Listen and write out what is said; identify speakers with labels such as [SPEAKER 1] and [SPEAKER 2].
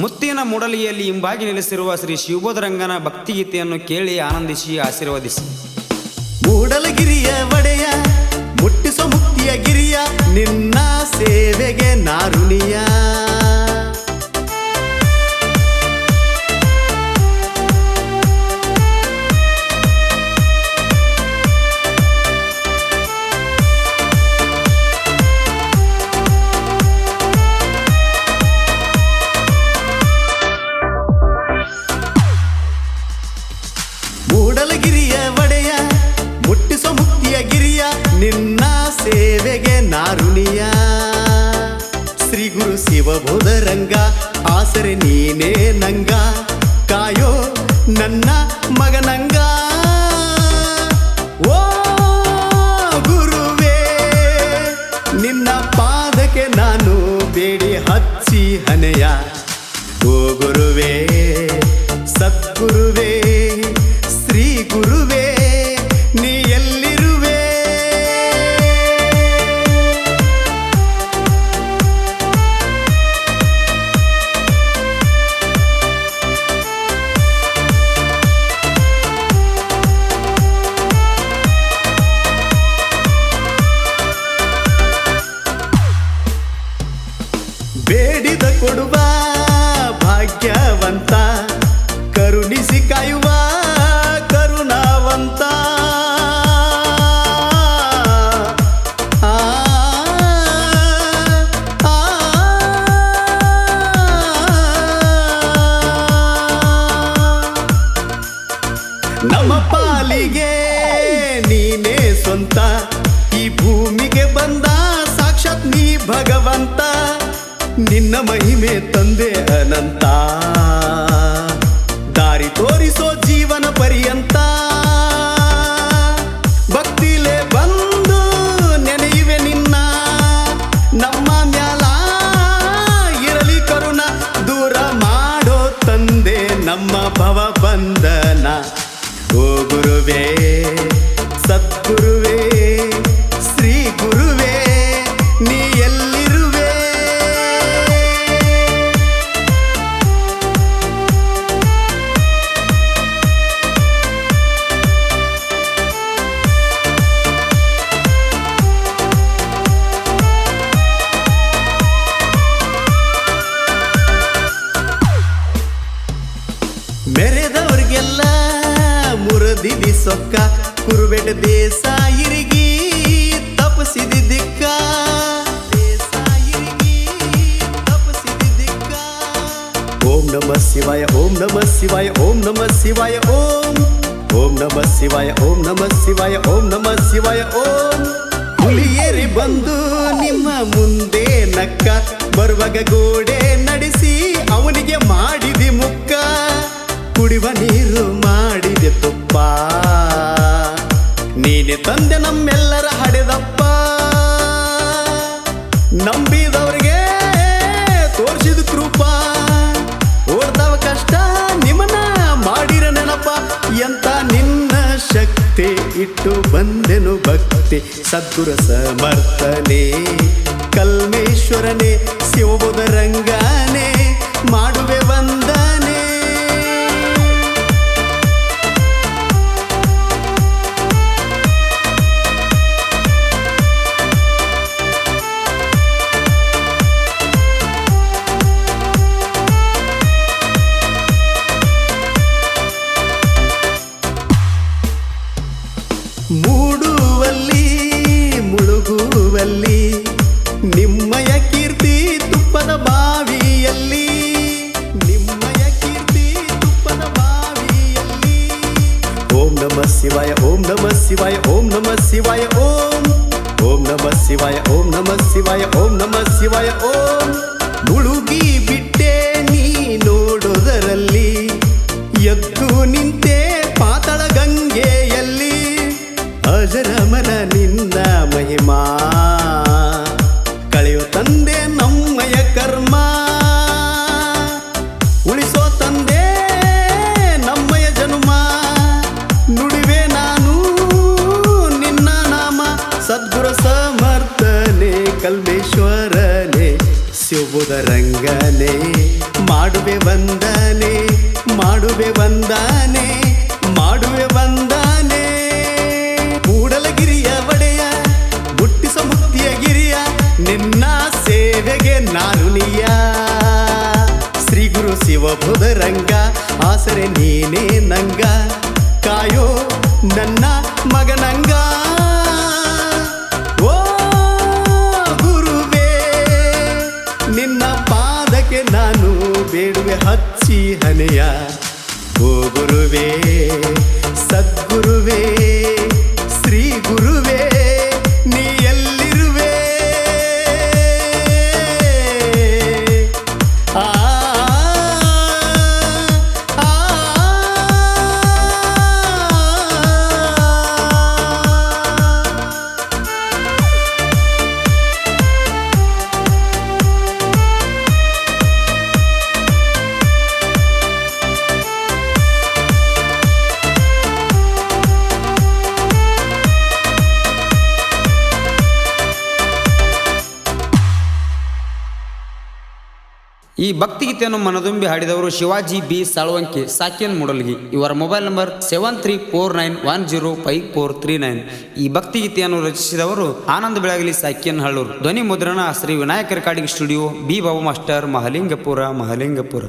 [SPEAKER 1] ಮುತ್ತಿನ ಮೂಡಲಿಯಲ್ಲಿ ಹಿಂಬಾಗಿ ನೆಲೆಸಿರುವ ಶ್ರೀ ಶಿವಬೋಧರಂಗನ ಭಕ್ತಿಗೀತೆಯನ್ನು ಕೇಳಿ ಆನಂದಿಸಿ ಆಶೀರ್ವದಿಸಿ.
[SPEAKER 2] ಮೂಡಲಗಿರಿಯ ಒಡೆಯ ಮುಟ್ಟಿಸೋ ಮುಕ್ತಿಯ ಗಿರಿಯ ಮೂಡಲಗಿರಿಯ ಒಡೆಯ, ಮುಟ್ಟಿಸೋ ಮುಕ್ತಿಯ ಗಿರಿಯ, ನಿನ್ನ ಸೇವೆಗೆ ನಾರುಣಿಯ. ಶ್ರೀ ಗುರು ಶಿವಬೋಧರಂಗ, ಆಸರೆ ನೀನೇ ನಂಗ, ಕಾಯೋ ನನ್ನ ಮಗನಂಗ. ಓ ಗುರುವೇ, ನಿನ್ನ ಪಾದಕ್ಕೆ ನಾನು ಬೇಡಿ ಹಚ್ಚಿ ಹನೆಯ. ಓ ಗುರುವೇ, ಸದ್ಗುರುವೇ ಕೊಡುವ ಭಾಗ್ಯವಂತ, ಕರುಣಿಸಿ ಕಾಯುವ ಕರುಣಾವಂತ. ನಮ್ಮ ಪಾಲಿಗೆ ನೀನೇ ಸ್ವಂತ, ಈ ಭೂಮಿಗೆ ಬಂದ ಸಾಕ್ಷಾತ್ ನೀ ಭಗವಂತ. ನಿನ್ನ ಮಹಿಮೆ ತಂದೆ ಅನಂತ. ದಾರಿ ತೋರಿಸೋ ಜೀವನ ಪರ್ಯಂತ. ಭಕ್ತಿಲೆ ಬಂದು ನೆನೆಯುವೆ ನಿನ್ನ. ನಮ್ಮ ಮ್ಯಾಲ ಇರಲಿ ಕರುಣ, ದೂರ ಮಾಡೋ ತಂದೆ ನಮ್ಮ ಭವ ಬಂದನ ಓ ಗುರುವೇ, ಸದ್ಗುರುವೇ, ಶ್ರೀ ಗುರುವೇ. ಮುರದಿದಿ ಸೊಕ್ಕ ಕುರುಬೆಟ ದೇಸಾಯಿರಿಗಿ ತಪಸಿದಿ ದಿಕ್ಕ. ಓಂ ನಮ ಶಿವಾಯ, ಓಂ ನಮ ಶಿವಾಯ, ಓಂ ನಮ ಶಿವಾಯ, ಓಂ. ಓಂ ನಮ ಶಿವಾಯ, ಓಂ ನಮ ಶಿವಾಯ, ಓಂ ನಮ ಶಿವಾಯ, ಓಂ. ಹುಲಿಯೇರಿ ಬಂದು ನಿಮ್ಮ ಮುಂದೆ ನಕ್ಕ, ಬರುವಾಗ ಗೋಡೆ ನಡೆಸಿ ಇಟ್ಟು ಬಂದೆನು ಭಕ್ತಿ ಸದ್ಗುರ ಸಮರ್ಥನೆ ಕಲ್ಮೇಶ್ವರನೇ ಶಿವಬೋಧ ರಂಗನೇ ಮಾಡುವೆ ವಂದನೆ. ಮುಳುಗುವಲ್ಲಿ ನಿಮ್ಮಯ ಕೀರ್ತಿ ತುಪ್ಪದ ಬಾವಿಯಲ್ಲಿ, ನಿಮ್ಮಯ ಕೀರ್ತಿ ತುಪ್ಪದ ಬಾವಿಯಲ್ಲಿ. ಓಂ ನಮ ಶಿವಾಯ, ಓಂ ನಮ ಶಿವಾಯ, ಓಂ ನಮ ಶಿವಾಯ, ಓಂ. ಓಂ ನಮ ಶಿವಾಯ, ಓಂ ನಮ ಶಿವಾಯ, ಓಂ ನಮ ಶಿವಾಯ, ಓಂ. ಮುಳುಗಿ ಸದ್ಗುರು ಸಮರ್ಥನೆ, ಕಲ್ಮೇಶ್ವರನೇ ಶಿವಬುಧ ರಂಗನೆ, ಮಾಡುವೆ ವಂದನೆ ಮಾಡುವೆ ವಂದನೆ ಮಾಡುವೆ ವಂದನೆ. ಕೂಡಲಗಿರಿಯ ಒಡೆಯ, ಹುಟ್ಟಿಸ ಮುಕ್ತಿಯ ಗಿರಿಯ, ನಿನ್ನ ಸೇವೆಗೆ ನಾನು ನಿಯ. ಶ್ರೀ ಗುರು ಶಿವಬುಧ ರಂಗ, ಆಸರೆ ನೀನೇ ನಂಗ. ಕಾಯೋ ನನ್ನ ಮಗನಂಗ. ಬೇಡುವೆ ಹಚ್ಚಿ ಹನೆಯ. ಓ ಗುರುವೇ ಸದ್ಗುರುವೇ ಶ್ರೀ ಗುರುವೇ.
[SPEAKER 1] ಈ ಭಕ್ತಿಗೀತೆಯನ್ನು ಮನದುಂಬಿ ಹಾಡಿದವರು ಶಿವಾಜಿ ಬಿ ಸಾಳ್ವಂಕಿ ಸಾಕಿಯನ್ ಮುಡಲ್ಗಿ. ಇವರ mobile number seven three four nine one zero five four three nine ಈ ಭಕ್ತಿಗೀತೆಯನ್ನು ರಚಿಸಿದವರು ಆನಂದ್ ಬೆಳಗಲಿ ಸಾಕಿಯನ್ ಹಳ್ಳೂರು. ಧ್ವನಿ ಮುದ್ರಣ Shri Vinayaka recording studio, B Babu master Mahalingapura Mahalingapura.